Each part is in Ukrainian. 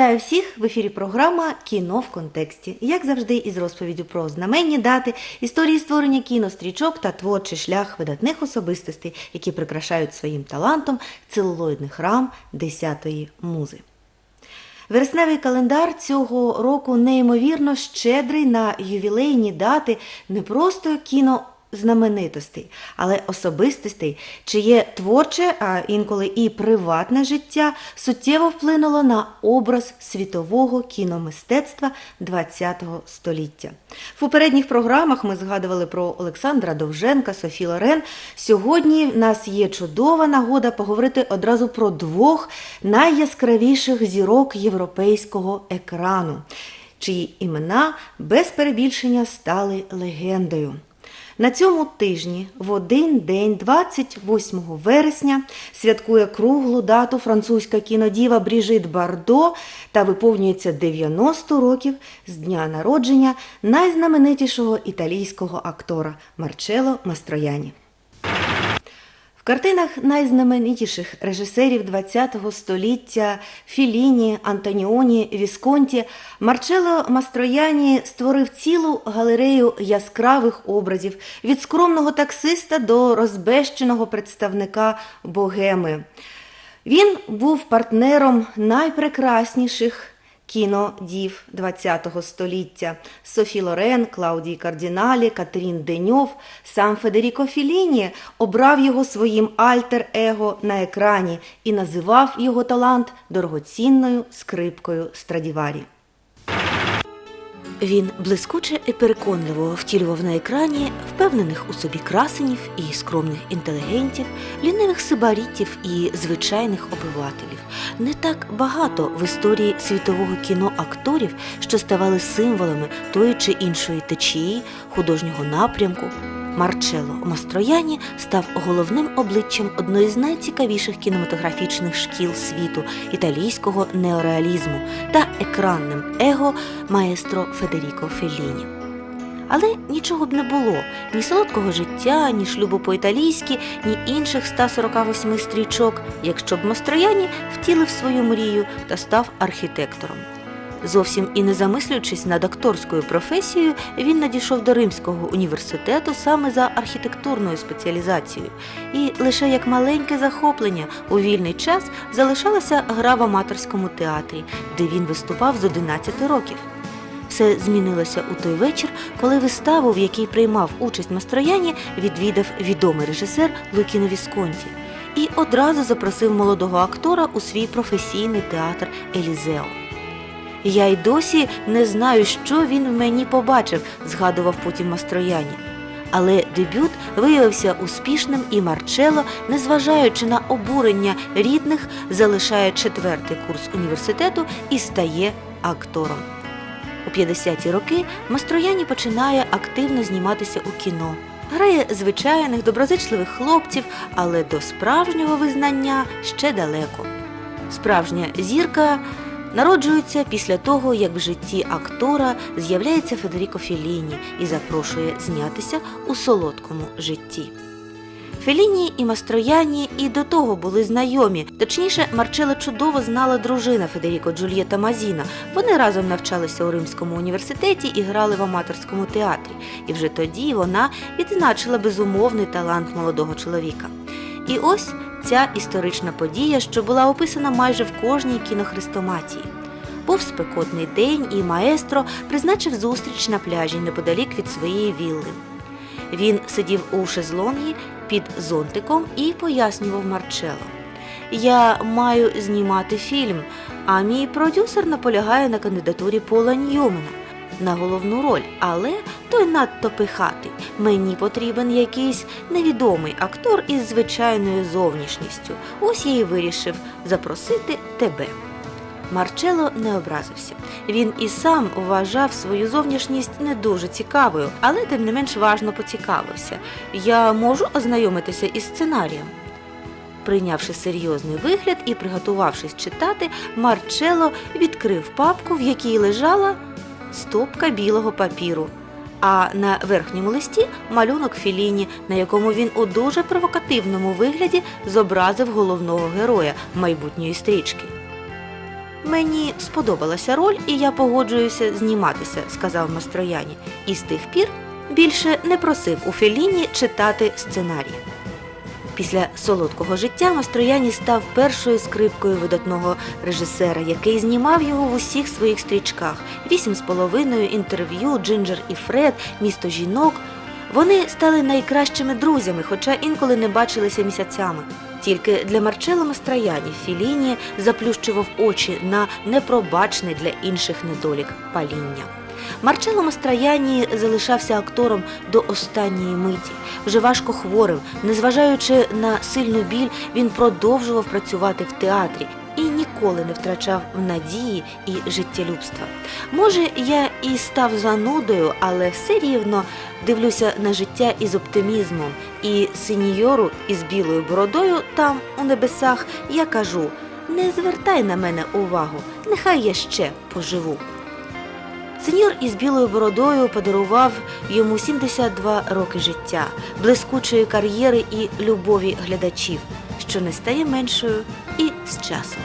Вітаю всіх в ефірі програма Кіно в контексті. Як завжди, із розповіддю про знаменні дати, історії створення кінострічок та творчий шлях видатних особистостей, які прикрашають своїм талантом целулоїдний храм десятої музи. Вересневий календар цього року неймовірно щедрий на ювілейні дати не просто кіно. Знаменитостей, але особистостей, чиє творче, а інколи і приватне життя суттєво вплинуло на образ світового кіномистецтва ХХ століття. В попередніх програмах ми згадували про Олександра Довженка, Софі Лорен. Сьогодні в нас є чудова нагода поговорити одразу про двох найяскравіших зірок європейського екрану, чиї імена без перебільшення стали легендою. На цьому тижні в один день, 28 вересня, святкує круглу дату французька кінодіва Бріжит Бардо та виповнюється 90 років з дня народження найзнаменитішого італійського актора Марчело Мастрояні. Картинах найзнаменитіших режисерів ХХ століття Філіні, Антоніоні, Вісконті Марчело Мастрояні створив цілу галерею яскравих образів від скромного таксиста до розбещеного представника богеми. Він був партнером найпрекрасніших кінодів ХХ століття Софі Лорен, Клаудії Кардіналі, Катерін Деньов, сам Федеріко Філіні обрав його своїм альтер-его на екрані і називав його талант дорогоцінною скрипкою Страдіварі. Він блискуче і переконливо втілював на екрані впевнених у собі красенів і скромних інтелігентів, лінивих сибарітів і звичайних обивателів. Не так багато в історії світового кіно акторів, що ставали символами тої чи іншої течії, художнього напрямку. Марчело Мастрояні став головним обличчям одної з найцікавіших кінематографічних шкіл світу італійського неореалізму та екранним его маестро Федеріко Фелліні. Але нічого б не було ні солодкого життя, ні шлюбу по-італійськи, ні інших 148 стрічок, якщо б Мастрояні втілив свою мрію та став архітектором. Зовсім і не замислюючись над акторською професією, він надійшов до Римського університету саме за архітектурною спеціалізацією. І лише як маленьке захоплення у вільний час залишалася гра в аматорському театрі, де він виступав з 11 років. Все змінилося у той вечір, коли виставу, в якій приймав участь Мастрояні, відвідав відомий режисер Лукіно Вісконті і одразу запросив молодого актора у свій професійний театр Елізео. Я й досі не знаю, що він в мені побачив, згадував потім Мастрояні. Але дебют виявився успішним, і Марчело, незважаючи на обурення рідних, залишає четвертий курс університету і стає актором. У 50-ті роки Мастрояні починає активно зніматися у кіно. Грає звичайних доброзичливих хлопців, але до справжнього визнання ще далеко. Справжня зірка народжується після того, як в житті актора з'являється Федеріко Феліні і запрошує знятися у солодкому житті. Феліні і Мастрояні і до того були знайомі. Точніше, Марчелла чудово знала дружина Федеріко Джульєта Мазіна. Вони разом навчалися у Римському університеті і грали в аматорському театрі. І вже тоді вона відзначила безумовний талант молодого чоловіка. І ось ця історична подія, що була описана майже в кожній кінохрестоматії. Був спекотний день, і маестро призначив зустріч на пляжі неподалік від своєї вілли. Він сидів у шезлонгі під зонтиком і пояснював Марчело. Я маю знімати фільм, а мій продюсер наполягає на кандидатурі Пола Ньюмена на головну роль, але той надто пихатий. Мені потрібен якийсь невідомий актор із звичайною зовнішністю. Ось я і вирішив запросити тебе. Марчело не образився. Він і сам вважав свою зовнішність не дуже цікавою, але тим не менш важно поцікавився. Я можу ознайомитися із сценарієм. Прийнявши серйозний вигляд і приготувавшись читати, Марчело відкрив папку, в якій лежала стопка білого папіру. А на верхньому листі малюнок Філіні, на якому він у дуже провокативному вигляді зобразив головного героя майбутньої стрічки. Мені сподобалася роль, і я погоджуюся зніматися, сказав Мастрояні. І з тих пір більше не просив у Феліні читати сценарій. Після солодкого життя Мастрояні став першою скрипкою видатного режисера, який знімав його в усіх своїх стрічках: вісім з половиною інтерв'ю, Джинджер і Фред, місто жінок. Вони стали найкращими друзями, хоча інколи не бачилися місяцями. Тільки для Марчело Мастрояні Філіні заплющував очі на непробачний для інших недолік паління. Марчело Мастрояні залишався актором до останньої миті. Вже важко хворим, незважаючи на сильну біль, він продовжував працювати в театрі і ніколи не втрачав надії і життєлюбства. Може, я і став занудою, але все рівно дивлюся на життя із оптимізмом. І сеньору із білою бородою там, у небесах, я кажу: не звертай на мене увагу, нехай я ще поживу. Сеньор із білою бородою подарував йому 72 роки життя, блискучої кар'єри і любові глядачів, що не стає меншою і з часом.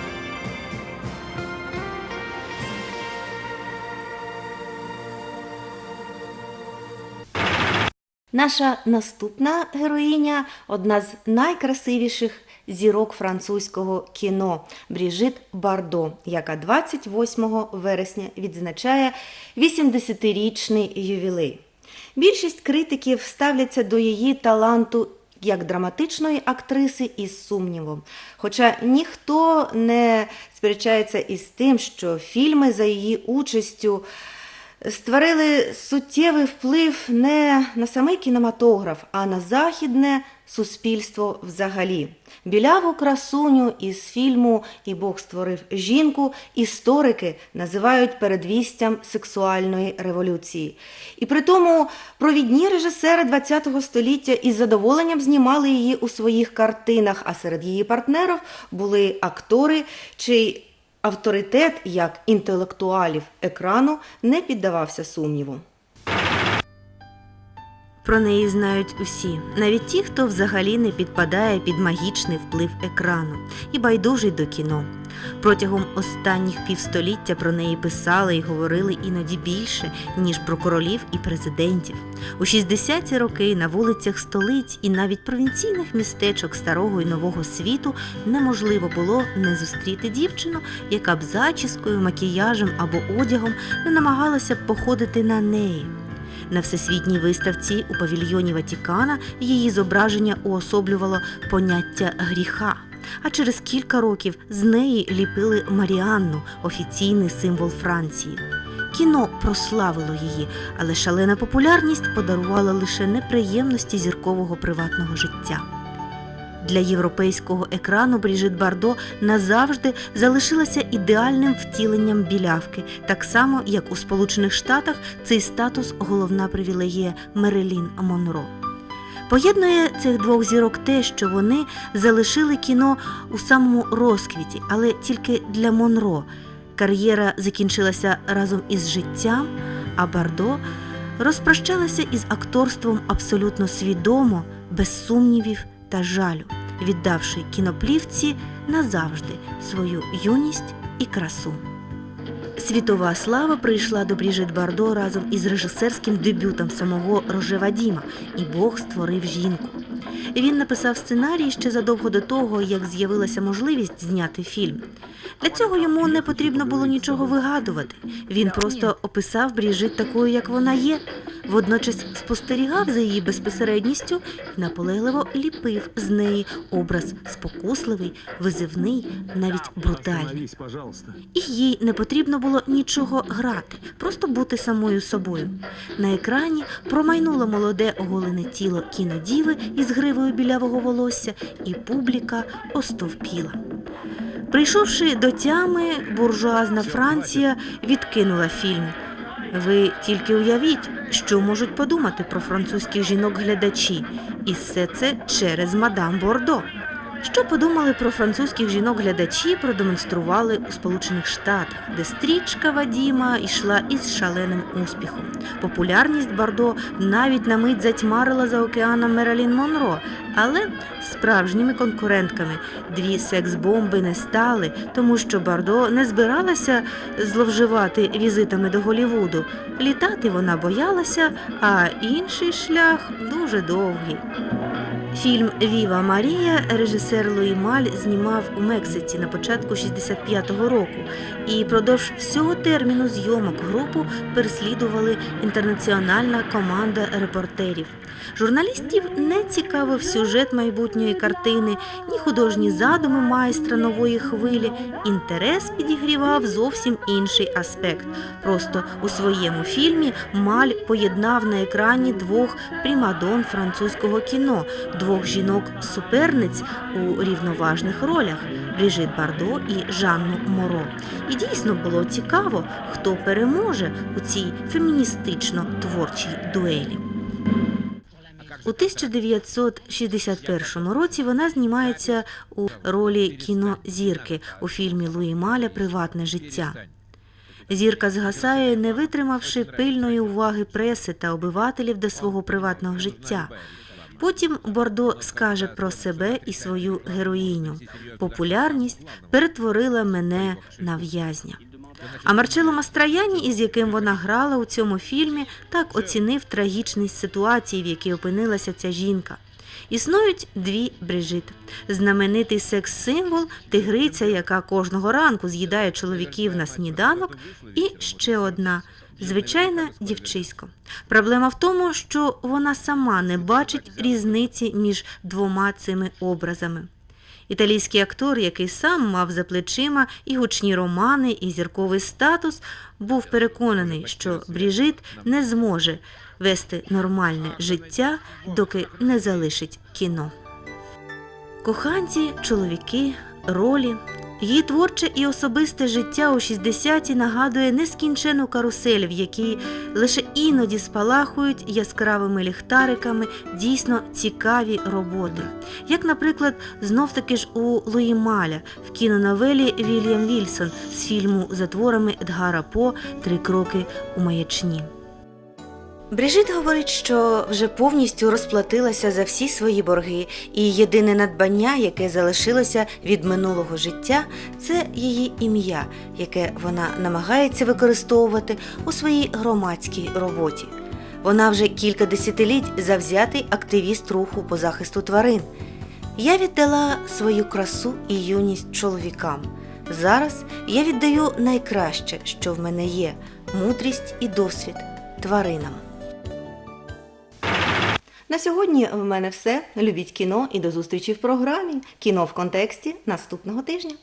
Наша наступна героїня одна з найкрасивіших зірок французького кіно Бріжит Бардо, яка 28 вересня відзначає 80-річний ювілей. Більшість критиків ставляться до її таланту як драматичної актриси із сумнівом. Хоча ніхто не сперечається із тим, що фільми за її участю створили суттєвий вплив не на самий кінематограф, а на західне суспільство взагалі. Біляву красуню із фільму І Бог створив жінку історики називають передвістям сексуальної революції. І при тому провідні режисери ХХ століття із задоволенням знімали її у своїх картинах, а серед її партнерів були актори, чий авторитет як інтелектуалів екрану не піддавався сумніву. Про неї знають усі, навіть ті, хто взагалі не підпадає під магічний вплив екрану і байдужий до кіно. Протягом останніх півстоліття про неї писали і говорили іноді більше, ніж про королів і президентів. У 60-ті роки на вулицях столиць і навіть провінційних містечок старого і нового світу неможливо було не зустріти дівчину, яка б зачіскою, макіяжем або одягом не намагалася б походити на неї. На всесвітній виставці у павільйоні Ватікана її зображення уособлювало поняття гріха. А через кілька років з неї ліпили Маріанну, офіційний символ Франції. Кіно прославило її, але шалена популярність подарувала лише неприємності зіркового приватного життя. Для європейського екрану Бріжит Бардо назавжди залишилася ідеальним втіленням білявки, так само як у Сполучених Штатах цей статус головна привілегія Мерелін Монро. Поєднує цих двох зірок те, що вони залишили кіно у самому розквіті, але тільки для Монро. Кар'єра закінчилася разом із життям, а Бардо розпрощалася із акторством абсолютно свідомо, без сумнівів та жалю, віддавши кіноплівці назавжди свою юність і красу. Світова слава прийшла до Бріжит Бардо разом із режисерським дебютом самого Рожева Діма, і Бог створив жінку. Він написав сценарій ще задовго до того, як з'явилася можливість зняти фільм. Для цього йому не потрібно було нічого вигадувати. Він просто описав Бріжит такою, як вона є, водночас спостерігав за її безпосередністю і наполегливо ліпив з неї образ спокусливий, визивний, навіть брутальний. І їй не потрібно було нічого грати, просто бути самою собою. На екрані промайнуло молоде оголене тіло кінодіви із гривою білявого волосся, і публіка остовпіла. Прийшовши до тями, буржуазна Франція відкинула фільм. Ви тільки уявіть, що можуть подумати про французьких жінок глядачі, і все це через мадам Бордо. Що подумали про французьких жінок-глядачі, продемонстрували у Сполучених Штатах, де стрічка Вадіма йшла із шаленим успіхом. Популярність Бардо навіть на мить затьмарила за океаном Мералін Монро, але справжніми конкурентками дві секс-бомби не стали, тому що Бардо не збиралася зловживати візитами до Голівуду. Літати вона боялася, а інший шлях дуже довгий. Фільм Віва Марія режисер Луї Маль знімав у Мексиці на початку 65-го року, і продовж всього терміну зйомок групу переслідували інтернаціональна команда репортерів. Журналістів не цікавив сюжет майбутньої картини, ні художні задуми майстра нової хвилі. Інтерес підігрівав зовсім інший аспект. Просто у своєму фільмі Маль поєднав на екрані двох прімадон французького кіно, двох жінок-суперниць у рівноважних ролях Бріжит Бардо і Жанну Моро. І дійсно було цікаво, хто переможе у цій феміністично-творчій дуелі. У 1961 році вона знімається у ролі кінозірки у фільмі Луї Маля Приватне життя. Зірка згасає, не витримавши пильної уваги преси та обивателів до свого приватного життя. Потім Бордо скаже про себе і свою героїню. Популярність перетворила мене на в'язня. А Марчело Мастрояні, із яким вона грала у цьому фільмі, так оцінив трагічність ситуації, в якій опинилася ця жінка. Існують дві Брижит. Знаменитий секс-символ, тигриця, яка кожного ранку з'їдає чоловіків на сніданок, і ще одна звичайна дівчисько. Проблема в тому, що вона сама не бачить різниці між двома цими образами. Італійський актор, який сам мав за плечима і гучні романи, і зірковий статус, був переконаний, що Бріжит не зможе вести нормальне життя, доки не залишить кіно. Коханці, чоловіки, ролі. Її творче і особисте життя у 60-ті нагадує нескінчену карусель, в якій лише іноді спалахують яскравими ліхтариками дійсно цікаві роботи. Як, наприклад, знов таки ж у Луї Маля в кіноновелі Вільям Вільсон з фільму за творами Едгара По Три кроки у маячні. Брижит говорить, що вже повністю розплатилася за всі свої борги, і єдине надбання, яке залишилося від минулого життя, це її ім'я, яке вона намагається використовувати у своїй громадській роботі. Вона вже кілька десятиліть завзятий активіст руху по захисту тварин. Я віддала свою красу і юність чоловікам. Зараз я віддаю найкраще, що в мене є мудрість і досвід тваринам. На сьогодні в мене все. Любіть кіно і до зустрічі в програмі Кіно в контексті наступного тижня.